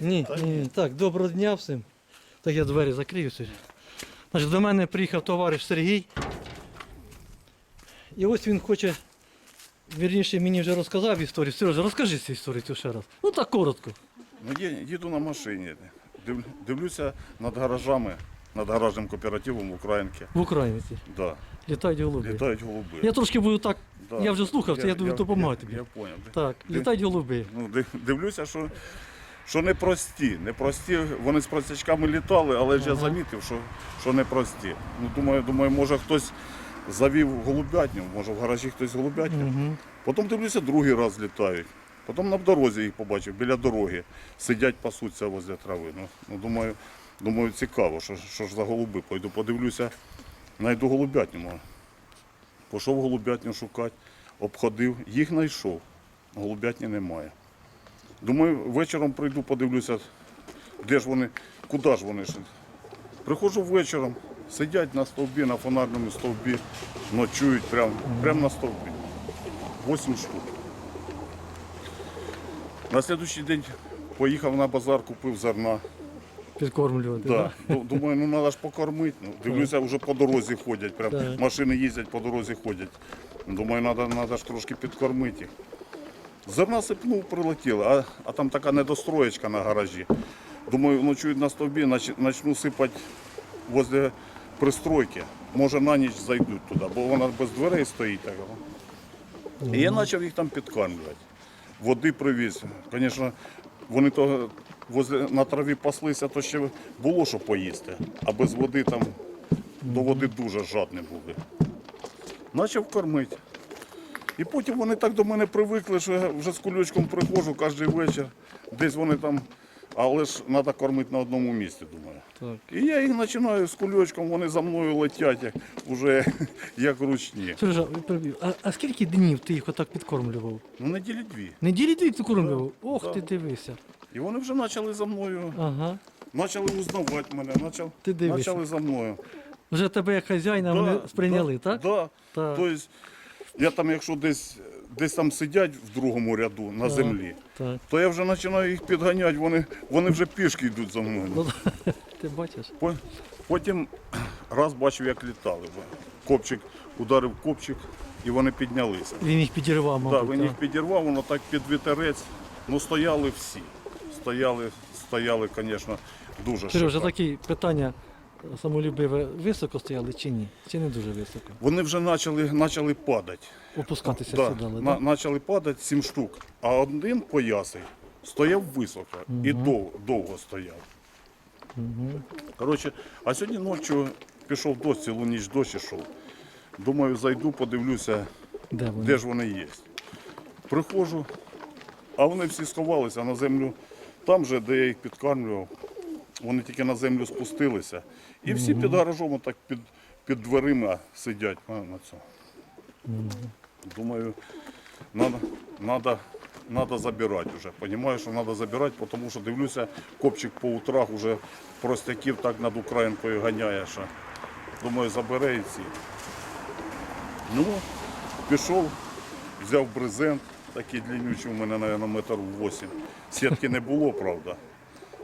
Ні, ні, ні. Так, доброго дня всім. Так я двері закрию сьогодні. Значить, до мене приїхав товариш Сергій. І ось він хоче, вірніше, мені вже розказав історію. Сережа, розкажи цю історію цю ще раз. Ну так коротко. Ну, їду на машині. Див- Дивлюся над гаражами, над гаражним кооперативом Українки. В Українці. Да. Літають голуби. Літають голуби. Я трошки буду так. Да. Я вже слухав це, я думаю, допомагаю тобі. Я, я поняв. Так, літають голуби. Ну, дивлюся, що, що непрості. Непрості. Вони з простячками літали, але ж я замітив, що, що непрості. Ну, думаю, думаю, може хтось завів голубятню, може в гаражі хтось голубятню. Угу. Потім дивлюся, другий раз літають. Потім на дорозі їх побачив, біля дороги. Сидять, пасуться возле трави. Ну, ну думаю, думаю, цікаво, що, що ж за голуби. Пойду подивлюся, знайду голубятню. може. Пішов голубятню шукати, обходив, їх знайшов. Голубятні немає. Думаю, вечором прийду, подивлюся, де ж вони, куди ж вони ж. Приходжу вечором, сидять на стовбі, на фонарному стовбі, ночують прямо прям на стовбі. 8 штук. На следующий день поїхав на базар, купив зерна. Підкормлювати. Да. Ду- Думаю, ну треба ж покормити. Ну, дивлюся, вже по дорозі ходять. Прям Так. машини їздять, по дорозі ходять. Думаю, треба ж трошки підкормити їх. Зерна сипнув, прилетіло, а, а там така недостроєчка на гаражі. Думаю, ночують на стовбі, почну сипати возле пристройки. Може на ніч зайдуть туди, бо вона без дверей стоїть. Так. І я почав їх там підкармлювати. Води привіз. Звісно, вони то возле, на траві паслися, то ще було що поїсти. А без води там до води дуже жадні були. Почав кормити. І потім вони так до мене привикли, що я вже з кульочком приходжу кожен вечір. Десь вони там, але ж треба кормити на одному місці, думаю. Так. І я їх починаю з кульочком, вони за мною летять, як, вже як ручні. Сережа, а, а скільки днів ти їх отак підкормлював? Ну, неділі дві. Неділі дві підкормлював? Ох да. ти дивися. І вони вже почали за мною, Ага. почали узнавати мене, почали, Ти дивишся. почали за мною. Вже тебе як хазяїна вони сприйняли, да, так? Да. Так. Тобто, я там, якщо десь, десь там сидять в другому ряду на землі, Так. то я вже починаю їх підганяти, вони, вони вже пішки йдуть за мною. Ну, ти бачиш? По- Потім раз бачив, як літали. Копчик ударив копчик і вони піднялися. Він їх підірвав, Так, мабуть. він так. їх підірвав, воно так під вітерець. Ну стояли всі. Стояли, стояли, звісно, дуже Сережа, шикарно. такі питання самолюбиве високо стояли чи ні? Чи не дуже високо? Вони вже почали, почали падати. Опускатися Да, сюди, на- так? Почали падати сім штук, а один поясий стояв високо і дов, довго стояв. Коротше, а сьогодні ночі пішов дощ, цілу ніч дощ ішов. Думаю, зайду, подивлюся, Де вони? де ж вони є. Приходжу, а вони всі сховалися на землю. Там же, де я їх підкармлював, вони тільки на землю спустилися. І всі під гаражом, отак під, під дверима сидять. На цьому. Думаю, надо, надо, надо забирати вже. Понимаю, що треба забирати, тому що дивлюся, копчик по утрах вже простяків так над Українкою ганяє. Що. Думаю, забере і ці. Ну, пішов, взяв брезент, такий длиннючий, у мене, мабуть, метр вісім. Сітки не було, правда.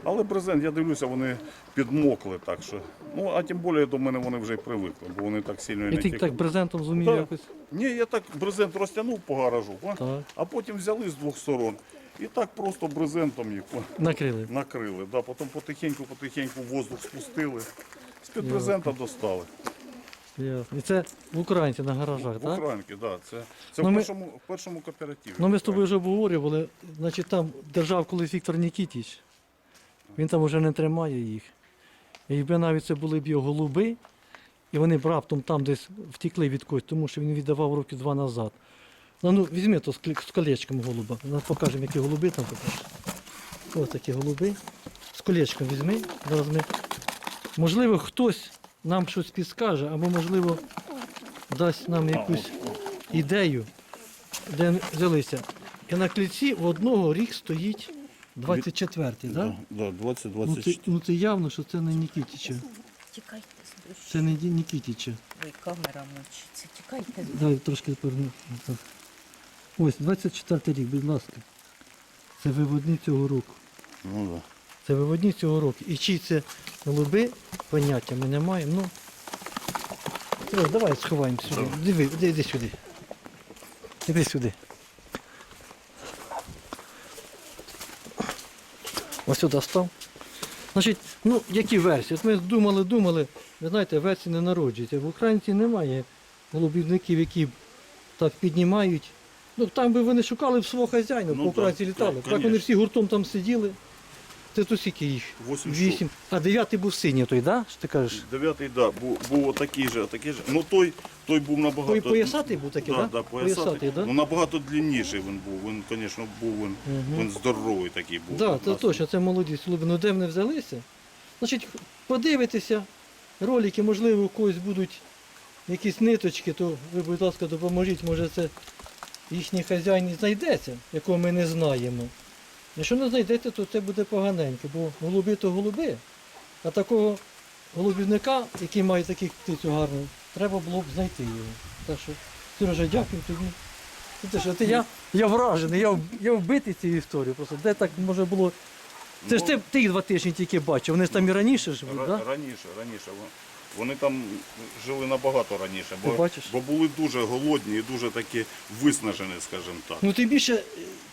Але брезент, я дивлюся, вони підмокли так що. Ну, а тим більше до мене вони вже й привикли, бо вони так сильно і І ти тікли. так брезентом зумів Так. якось. Ні, я так брезент розтягнув по гаражу, а, Так. а потім взяли з двох сторон і так просто брезентом їх о, Накрили. накрили. Да, потім потихеньку-потихеньку воздух спустили, з-під брезента достали. Ясно. І це в Українці на гаражах, В так? Українки, да, це, це Ну, в, ми- першому, в першому кооперативі. Ну ми з тобою вже обговорювали, значить там держав колись Віктор Нікітіч. Він там вже не тримає їх. Якби навіть це були б його голуби, і вони б раптом там десь втекли від когось, тому що він віддавав роки два назад. Ну, ну візьми то з колечком голуба. Ми покажемо, які голуби там покажемо. Ось такі голуби. З колечком візьми. Зараз ми. Можливо, хтось нам щось підскаже, або, можливо, дасть нам якусь ідею, де взялися. І на кліці у одного рік стоїть 24-й, так? Да, да, 20 Ну, 24 це, ну це явно, що це не Нікітіча. Тікайте з душі. Це не Ді- Нікітіча. Ой, камера мучиться. Тікайте з Дай трошки поверну. Так. Ось, 24 рік, будь ласка. Це виводний цього року. Ну, да. Це виводні цього року. І чи це голуби, поняття ми не маємо. Ну, давай сховаємо сюди. Диви, іди, іди сюди. Іди сюди. Ось сюди став. Значить, ну, які версії? От ми думали, думали, ви знаєте, версії не народжуються. В Українці немає голубівників, які так піднімають. Ну, там би вони шукали б свого хазяїна, Ну, по Українці літали. так, Так вони конечно. всі гуртом там сиділи. Це тут скільки їх? Восім Вісім. А дев'ятий був синій той, да? Що ти кажеш? Дев'ятий, да, був, був отакий же, отакий же. Ну той, той був набагато. Той поясатий був такий, да? да? Да, поясатий. Поясатий, да? Ну набагато длинніший він був. Він, звісно, був він, Мгм. він здоровий такий був. Так, да, це точно, це молодість. Голуби. Ну де вони взялися? Значить, подивитися, ролики, можливо, у когось будуть якісь ниточки, то ви, будь ласка, допоможіть, може це їхній хазяїн і знайдеться, якого ми не знаємо. Якщо не знайдете, то це буде поганенько, бо голуби то голуби. А такого голубівника, який має таких птицю гарну, треба було б знайти його. Так що, Сережа, дякую тобі. Ти що, ти, я, я вражений, я, я вбитий цією історією. Просто де так може було. Це ж ти, ти їх два тижні тільки бачив, вони ж там і раніше живуть, так? Раніше, раніше. Вон- Вони там жили набагато раніше, бо, бачиш? бо були дуже голодні і дуже такі виснажені, скажімо так. Ну тим більше,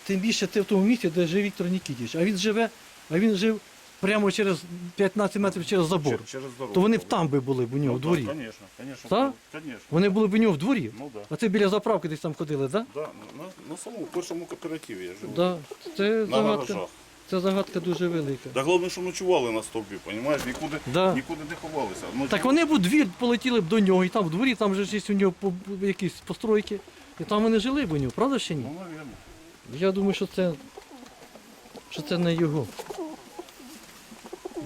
тим більше ти в тому місці, де жив Віктор Нікітіч. А він живе, а він жив прямо через 15 метрів через забор. Чер- через дорогу. То вони б там би були б у нього в дворі. Звісно, звісно. Так? Звісно. Вони були б у нього в дворі. Ну так. А це біля заправки десь там ходили, так? Да. Да, на, на самому першому кооперативі я живу. Да? Це На загадка. гаражах. Це загадка дуже велика. Та головне, що ночували на стовбі, розумієш? Нікуди, Да. нікуди не ховалися. Ночі- Так вони б у двір полетіли б до нього, і там в дворі, там же ж є у нього по- якісь постройки. І там вони жили б у нього, правда чи ні? Ну, навірно. Я думаю, що це, що це не його.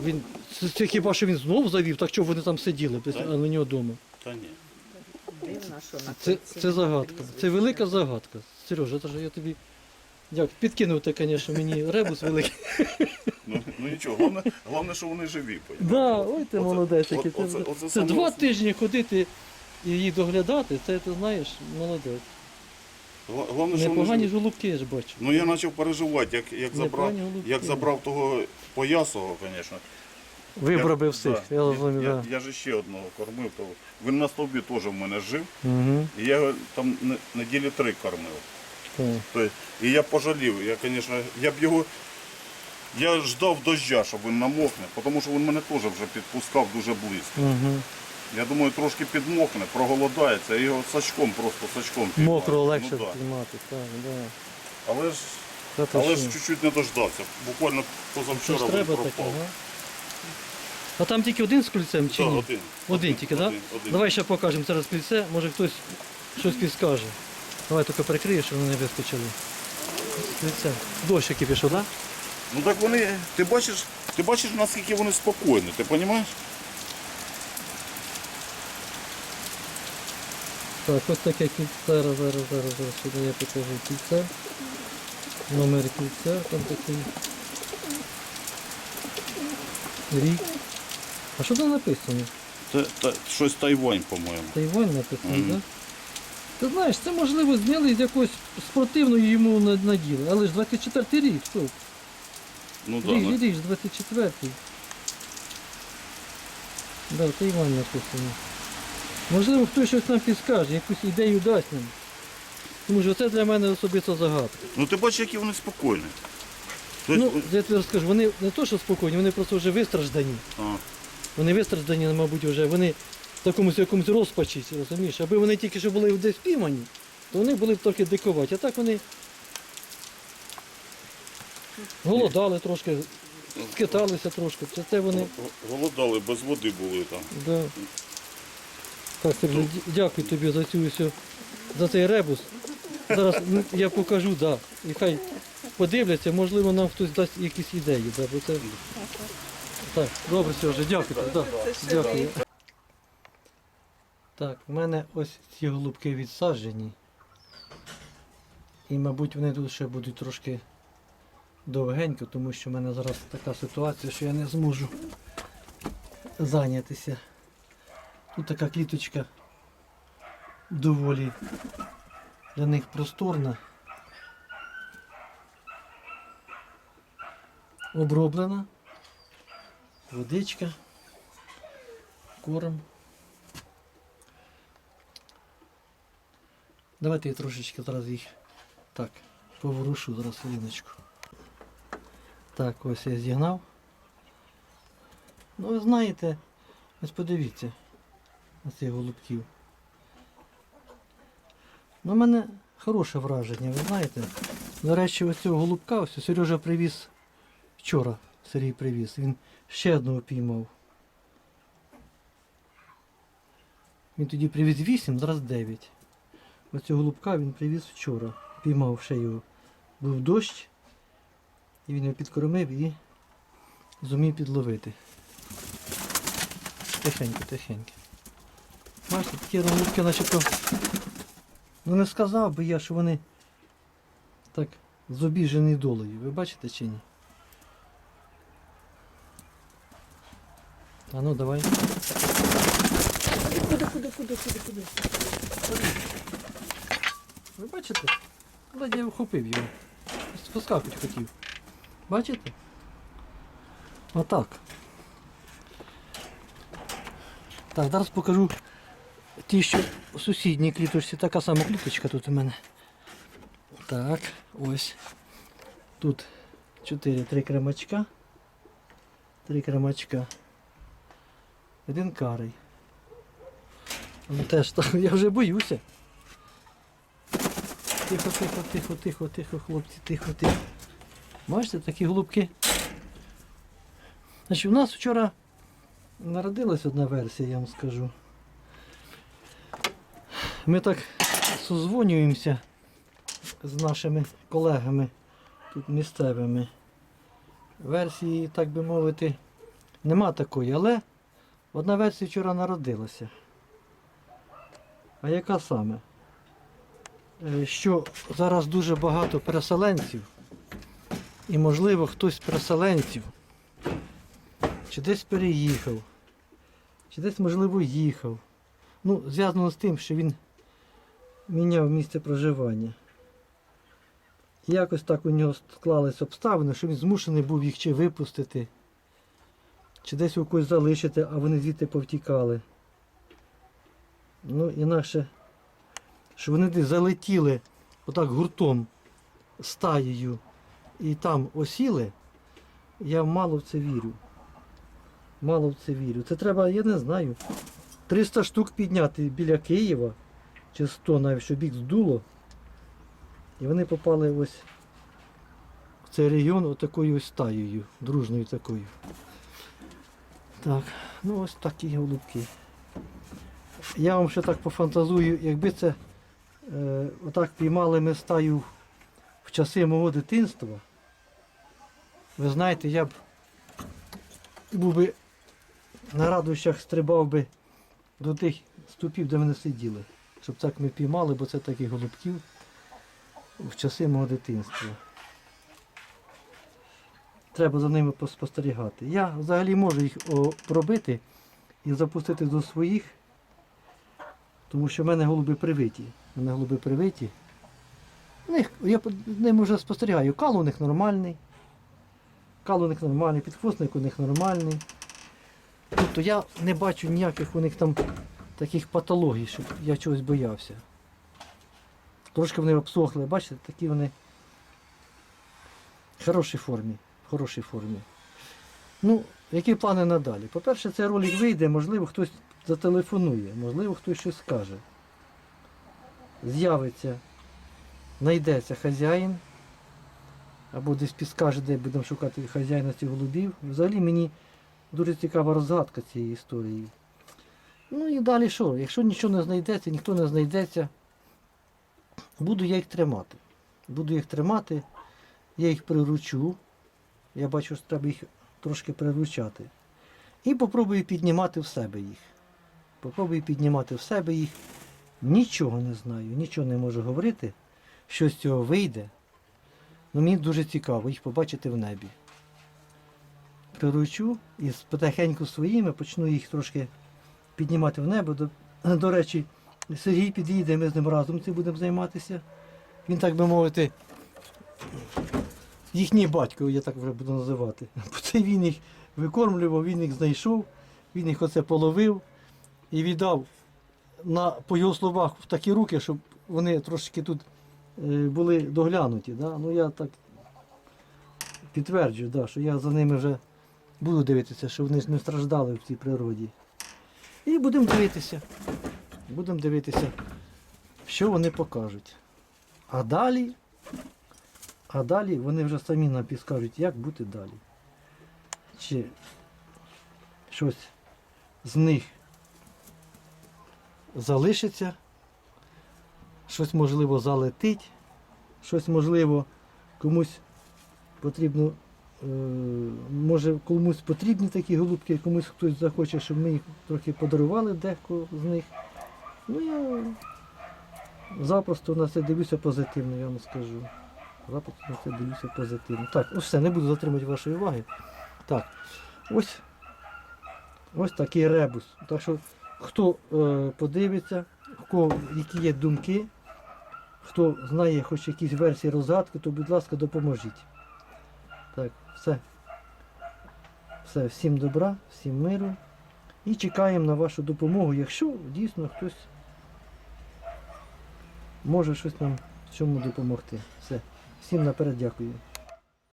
Він, це, це хіба що він знов завів, так що вони там сиділи, Так. а на нього вдома. Та ні. Дивно, що на Це, кільці це загадка. Це велика загадка. Сережа, це ж я тобі. Дякую. Підкинув ти, звісно, мені ребус великий. Ну, ну нічого, головне, головне, що вони живі. Да, ой ти молодець. який. Це, оце- оце це саме два основне. тижні ходити і її доглядати, це ти знаєш, молодець. Гла- Головне, що вони Непогані живі. голубки, я ж бачу. Ну я почав переживати, як, як, забрав, Непогані голубки. як забрав того поясого, звісно. Вибрав би всіх, да, я розумію, я, так. я ж ще одного кормив, то він на стовбі теж в мене жив, Угу. і я його там не- неділі три кормив. Тобто, і я пожалів, я, звісно, я б його. Я ждав дождя, щоб він намокне, тому що він мене теж вже підпускав дуже близько. Угу. Я думаю, трошки підмокне, проголодається, його сачком, просто сачком піймаю. Мокро легше Ну, да. так, да. Але ж, Та але ж чуть-чуть не дождався. Буквально позавчора він треба пропав. таке, ага. А там тільки один з кільцем чи Да, ні? один. Один тільки, так? один, один. Давай ще покажемо зараз кільце, може хтось щось підскаже. Давай тільки перекриєш, щоб вони не вискочили. Кільце. Дощ який пішов, так? Ну так вони, ти бачиш, ти бачиш, наскільки вони спокійні, ти розумієш? Так, ось таке кільце. Зараз, зараз, зараз, зараз сюди я покажу кільце. Номер кільця, там такий. Рік. А що там написано? Це, та, щось Тайвань, по-моєму. Тайвань написано, так? Ти знаєш, це можливо зняли з якоїсь спортивної йому наділи, але ж 24 рік, стоп. Ну да, Рік, ну, рік, 24-й. Да, Тайвань написано. Можливо, хтось щось нам підскаже, якусь ідею дасть нам. Тому що це для мене особисто загадка. ну ти бачиш, які вони спокійні. Тобто, Ну, я тобі розкажу, вони не то, що спокійні, вони просто вже вистраждані. а, Вони вистраждані, мабуть, вже вони такомусь якомусь розпачі, розумієш? Аби вони тільки що були десь піймані, то вони були б трохи дикуваті. А так вони голодали трошки, скиталися трошки. Це, це вони. голодали, без води були там. Да. Так, Сергій, дя- дякую тобі за цю всю, за цей ребус. Зараз ну, я покажу, да. І хай подивляться, можливо, нам хтось дасть якісь ідеї. Да, бо це... Так, добре, Сережа, дякую. Да, дякую. Так, в мене ось ці голубки відсаджені. І, мабуть, вони тут ще будуть трошки довгенько, тому що в мене зараз така ситуація, що я не зможу зайнятися. Тут така кліточка доволі для них просторна. Оброблена. водичка, корм. Давайте я трошечки зараз їх так поворушу зараз хвилиночку. Так, ось я зігнав. Ну ви знаєте, ось подивіться на цих голубків. Ну, у мене хороше враження, ви знаєте. До речі, ось цього голубка ось Сережа привіз вчора. Сергій привіз. Він ще одного піймав. Він тоді привіз 8, зараз 9. Цього голубка він привіз вчора. Піймав ще його. Був дощ, і він його підкормив і зумів підловити. Тихенько, тихенько. Бачите, такі голубки начебто. Ну не сказав би я, що вони так з обіжені долею. Ви бачите чи ні? А ну давай. Куди, куди, куди, куди, куди? Ви бачите? Ледь я вхопив його. Поскакати хотів. Бачите? Отак. Так, зараз покажу ті, що в сусідній кліточці. Така сама кліточка тут у мене. Так, ось. Тут 4 три кремачка. Три кремачка. Один карий. Ну, Теж так, я вже боюся. Тихо, тихо, тихо, тихо, тихо, хлопці, тихо, тихо. Бачите, такі голубки. Значить, у нас вчора народилась одна версія, я вам скажу. Ми так созвонюємося з нашими колегами тут місцевими. Версії, так би мовити, нема такої, але одна версія вчора народилася. А яка саме? Е, що зараз дуже багато переселенців, і можливо хтось з переселенців чи десь переїхав, чи десь, можливо, їхав. Ну, зв'язано з тим, що він міняв місце проживання. Якось так у нього склались обставини, що він змушений був їх чи випустити, чи десь у когось залишити, а вони звідти повтікали. Ну, інакше що вони залетіли отак гуртом стаєю і там осіли, я мало в це вірю. Мало в це вірю. Це треба, я не знаю, 300 штук підняти біля Києва, чи 100 навіть, щоб їх здуло. І вони попали ось в цей регіон отакою ось стаєю, дружною такою. Так, ну ось такі голубки. Я вам ще так пофантазую, якби це е, отак піймали ми стаю в часи мого дитинства. Ви знаєте, я б був би на радощах стрибав би до тих ступів, де вони сиділи. Щоб так ми піймали, бо це таких голубків в часи мого дитинства. Треба за ними поспостерігати. Я взагалі можу їх пробити і запустити до своїх. Тому що в мене голуби привиті. Мене голуби привиті. В Них, я ним вже спостерігаю. Кал у них нормальний. Кал у них нормальний, підхвостник у них нормальний. Тобто я не бачу ніяких у них там таких патологій, щоб я чогось боявся. Трошки вони обсохли, бачите, такі вони в хорошій формі. В хорошій формі. Ну, які плани надалі? По-перше, цей ролик вийде, можливо, хтось зателефонує, можливо, хтось щось скаже. З'явиться, знайдеться хазяїн, або десь підскаже, де будемо шукати хазяїна цих голубів. Взагалі мені дуже цікава розгадка цієї історії. Ну і далі що? Якщо нічого не знайдеться, ніхто не знайдеться, буду я їх тримати. Буду їх тримати, я їх приручу. Я бачу, що треба їх трошки приручати. І попробую піднімати в себе їх. Попробую піднімати в себе їх. Нічого не знаю, нічого не можу говорити, що з цього вийде. Ну, мені дуже цікаво їх побачити в небі. Приручу і потихеньку своїми почну їх трошки піднімати в небо. До, до речі, Сергій підійде, ми з ним разом цим будемо займатися. Він, так би мовити, їхній батько, я так вже буду називати. Бо це він їх викормлював, він їх знайшов, він їх оце половив і віддав на, по його словах в такі руки, щоб вони трошки тут е, були доглянуті. Да? Ну я так підтверджую, да, що я за ними вже буду дивитися, щоб вони не страждали в цій природі. І будемо дивитися. Будемо дивитися, що вони покажуть. А далі, а далі вони вже самі нам підскажуть, як бути далі. Чи щось з них залишиться, щось можливо залетить, щось можливо комусь потрібно, е, може комусь потрібні такі голубки, комусь хтось захоче, щоб ми їх трохи подарували декого з них. Ну я запросто на це дивлюся позитивно, я вам скажу. Запросто на це дивлюся позитивно. Так, ну все, не буду затримувати вашої уваги. Так, ось, ось такий ребус. Так що, хто е, подивиться, кого які є думки, хто знає хоч якісь версії розгадки, то будь ласка, допоможіть. Так, все. Все, всім добра, всім миру. І чекаємо на вашу допомогу, якщо дійсно хтось може щось нам в цьому допомогти. Все. Всім наперед дякую.